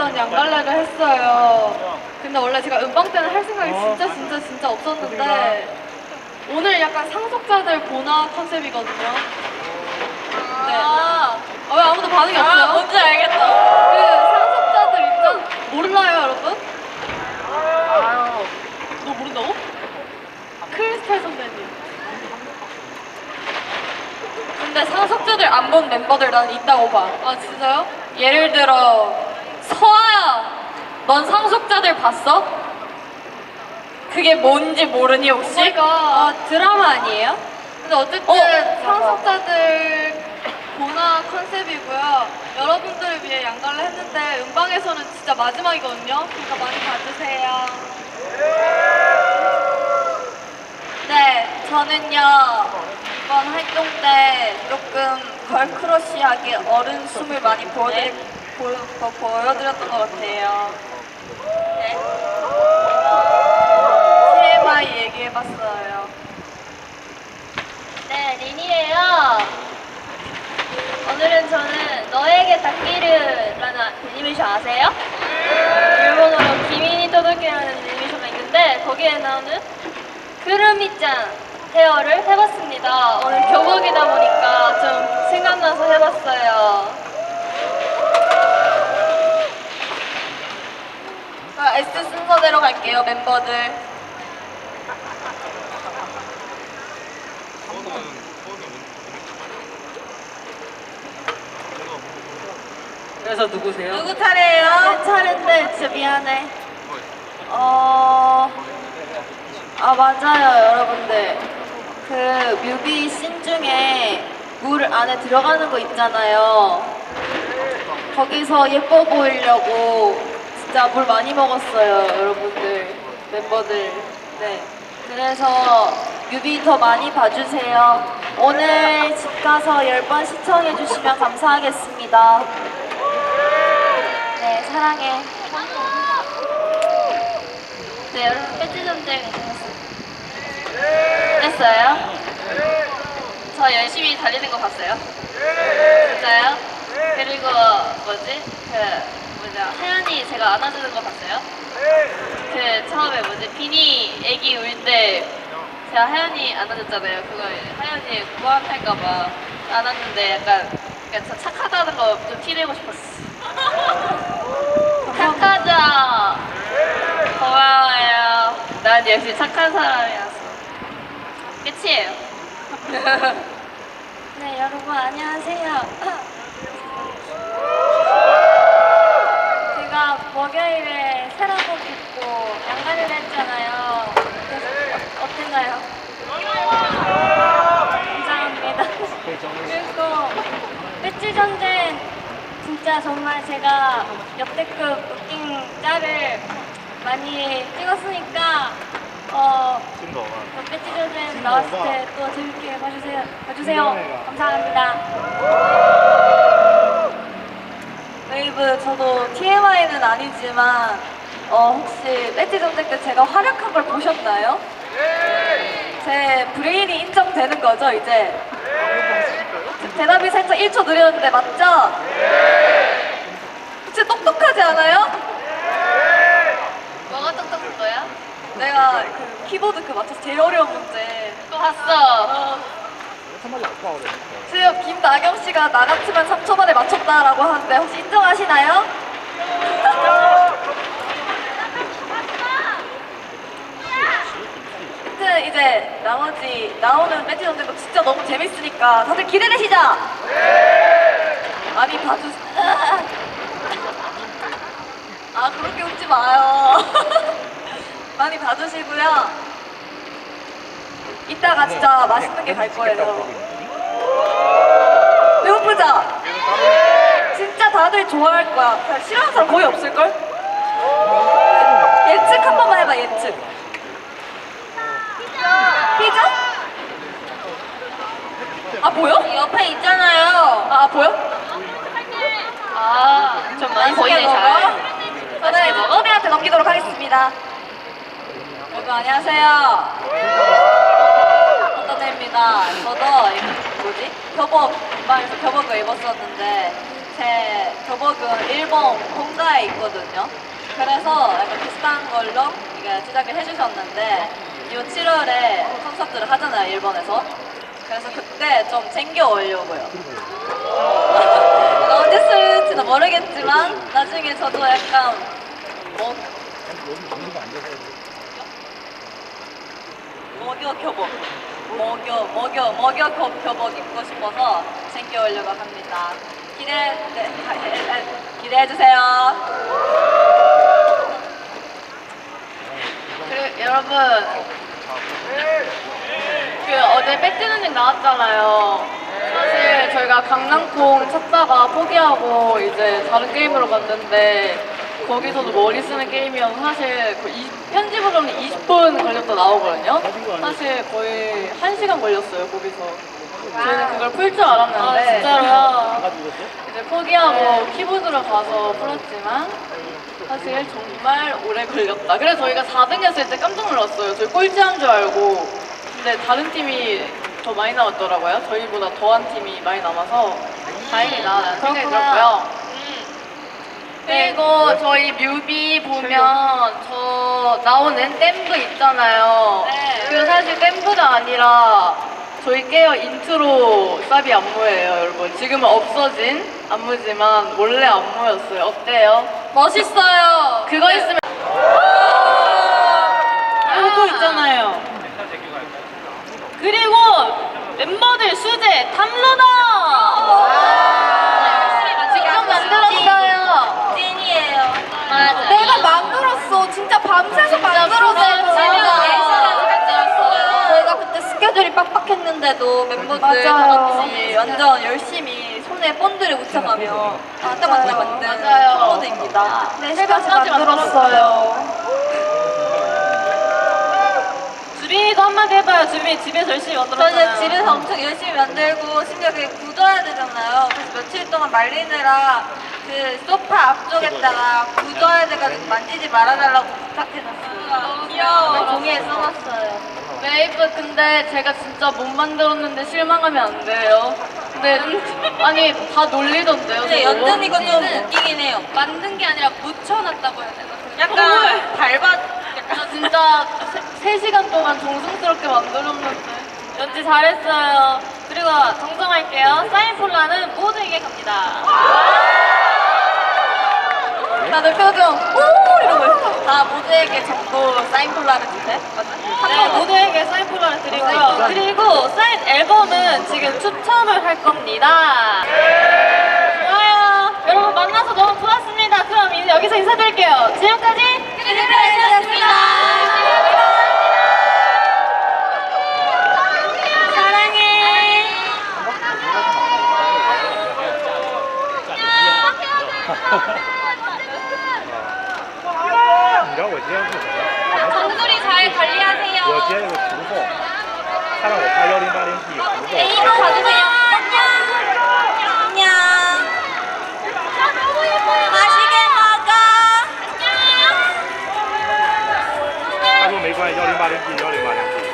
있던 양갈래를 했어요. 근데 원래 제가 음방 때는 할 생각이 진짜 진짜 진짜 없었는데 오늘 약간 상속자들 보나 컨셉이거든요. 네. 아, 왜 아무도 반응이 없어요? 뭔지 알겠다. 그 상속자들 입장 몰라요, 여러분? 너 모른다고? 크리스탈 선배님. 근데 상속자들 안 본 멤버들 난 있다고 봐. 아 진짜요? 예를 들어 서아야, 넌 상속자들 봤어? 그게 뭔지 모르니 혹시? 오마이갓. 아, 드라마 아니에요? 근데 어쨌든 어? 상속자들 보나 컨셉이고요. 여러분들을 위해 양갈래 했는데 음방에서는 진짜 마지막이거든요. 그러니까 많이 봐주세요. 네, 저는요 이번 활동 때 조금 걸크러쉬하게 어른 춤을 많이 보여드리, 보, 보, 보여드렸던 것 같아요. 네. TMI 얘기해봤어요. 네, 린이에요. 오늘은 저는 너에게 닿기를라는 애니메이션 아세요? 일본어로 기미니 토도케라는 애니메이션가 있는데 거기에 나오는 크루미짱 헤어를 해봤습니다. 오늘 교복이다 보니까 좀 생각나서 해봤어요. 자, S 순서대로 갈게요, 멤버들. 그래서 누구세요? 누구 차례예요? 내 차례인데 진짜 미안해. 어, 아, 맞아요, 여러분들. 그 뮤비 씬 중에 물 안에 들어가는 거 있잖아요. 거기서 예뻐 보이려고 진짜 물 많이 먹었어요, 여러분들. 멤버들. 네. 그래서 뮤비 더 많이 봐주세요. 오늘 집 가서 10번 시청해주시면 감사하겠습니다. 네, 사랑해. 네, 여러분 배지 전쟁 됐어요? 저 열심히 달리는 거 봤어요? 진짜요? 그리고 뭐지? 그 뭐냐 하연이 제가 안아주는 거 봤어요? 그 처음에 뭐지 비니 애기 울때 제가 하연이 안아줬잖아요. 그거 하연이 무한할까봐 안았는데 약간 약간 저 착하다는 거 좀 티내고 싶었어. 착하자. 고마워요. 난 역시 착한 사람이라서. 끝이에요. 네, 여러분 안녕하세요. 제가 목요일에 새로곡 듣고 양갈래를 했잖아요. 그래서 어- 어땠나요? 감사합니다. 그리고 배지 전쟁 진짜 정말 제가 역대급 웃긴 짤을 많이 찍었으니까 어 배지 전쟁 나왔을 때 또 재밌게 봐주세요. 봐주세요. 감사합니다. 웨이브 저도 TMI는 아니지만 어, 혹시 배지 전쟁 때 제가 활약한 걸 보셨나요? 제 브레인이 인정되는 거죠 이제? 대답이 살짝 1초 느렸는데 맞죠? 진짜 똑똑하지 않아요? 뭐가 똑똑한 거야? 내가 그 키보드 그 맞춰서 제일 어려운 문제 또 봤어. 지금 김나경 씨가 나 같으면 3초 만에 맞췄다라고 하는데 혹시 인정하시나요? 하여튼 이제 나머지 나오는 배지 전쟁도 진짜 너무 재밌으니까 다들 기대되시죠? 많이 봐주. 아 그렇게 웃지 마요. 많이 봐주시고요. 이따가 진짜 맛있는 게 갈 거예요. 배고프죠? 진짜 다들 좋아할 거야. 싫어하는 사람 거의 없을걸? 예측 한 번만 해봐, 예측. 피자? 아, 보여? 옆에 있잖아요. 아, 보여? 아, 좀 많이 보이네? 잘. 은혜한테 넘기도록 하겠습니다. 여러분, 안녕하세요. 어떤 애입니다. 저도 이 뭐지? 교복, 방에서 교복을 입었었는데, 제 교복은 일본 본가에 있거든요. 그래서 약간 비슷한 걸로 이게 제작을 해주셨는데 이 7월에 콘서트를 하잖아요 일본에서. 그래서 그때 좀 챙겨 오려고요. 언제 쓸지는 모르겠지만 나중에 저도 약간 뭐 먹여 교복 먹여 먹여 먹여 교- 교복 입고 싶어서 챙겨오려고 합니다. 기대 네, 기대해 주세요. 그리고 여러분 그 어제 배트는행 나왔잖아요. 사실 저희가 강낭콩 찾다가 포기하고 이제 다른 게임으로 갔는데 거기서도 머리 쓰는 게임이어서 사실 그 이- 편집으로는 20분 걸렸다 나오거든요. 사실 거의 1시간 걸렸어요 거기서. 저희는 그걸 풀 줄 알았는데 아, 진짜로요? 이제 포기하고 키보드로 가서 풀었지만 사실 정말 오래 걸렸다. 그래서 저희가 4등 했을 때 깜짝 놀랐어요. 저희 꼴찌한 줄 알고. 근데 다른 팀이 더 많이 나왔더라고요. 저희보다 더한 팀이 많이 남아서 다행이다 라는 생각이 그렇구나. 들었고요. 그리고 저희 뮤비 보면 저 나오는 댐브 있잖아요. 네. 그 사실 댐브가 아니라 저희 깨어 인트로 쌉이 안무예요, 여러분. 지금은 없어진 안무지만 원래 안무였어요. 어때요? 멋있어요. 그거 있으면 그거 있잖아요. 그리고 멤버들 수제 탐로다. 직접 만들었어요. 찐이에요. 맞아. 내가 만들었어. 진짜 밤새서 만들었어요. 저희가 그때 스케줄이 빡빡 했는데도 멤버들 맞아요. 다 같이 완전 열심히 손에 본드를 묻혀가며 맞다맞다 만든 맞아요. 컴보드입니다. 네, 시간까지 만들었어요. 주빈이도 한마디 해봐요. 주빈이 집에서 열심히 저 만들었잖아요. 이제 집에서 엄청 열심히 만들고 심지어 그게 굳어야 되잖아요. 그래서 며칠 동안 말리느라 그 소파 앞쪽에다가 굳어야 돼가지고 만지지 말아달라고 부탁해놨어요. 귀여워. 종이에 써놨어요. 메이브 근데 제가 진짜 못 만들었는데 실망하면 안 돼요. 근데 아니 다 놀리던데요. 근데 저거? 연준이 이거 좀 웃기긴 해요. 만든 게 아니라 묻혀놨다고 해야 되나? 약간 밟아. 저 진짜 3시간 동안 정성스럽게 만들었는데 연지 잘했어요. 그리고 정정할게요. 사인 폴라는 모두에게 갑니다. 다들 표정 오 이러고 있어. 다 모두에게 전부 사인 폴라를 주 한번 모두에게 사인 프로를 드리고요. 네. 그리고 사인 앨범은 지금 추첨을 할 겁니다. 좋아요. 여러분 만나서 너무 좋았습니다. 그럼 이제 여기서 인사드릴게요. 지금까지 크리스마스였습니다. 사랑해. 이라고 얘기하는 거잖아. 정수리 잘 관리하. 我今天有个图后，看到我拍幺零八零 P 图后。 A로 봐주세요. 안녕. 안녕. 맛있게 먹어. 他说没关系，幺零八零 P 幺零八零 P。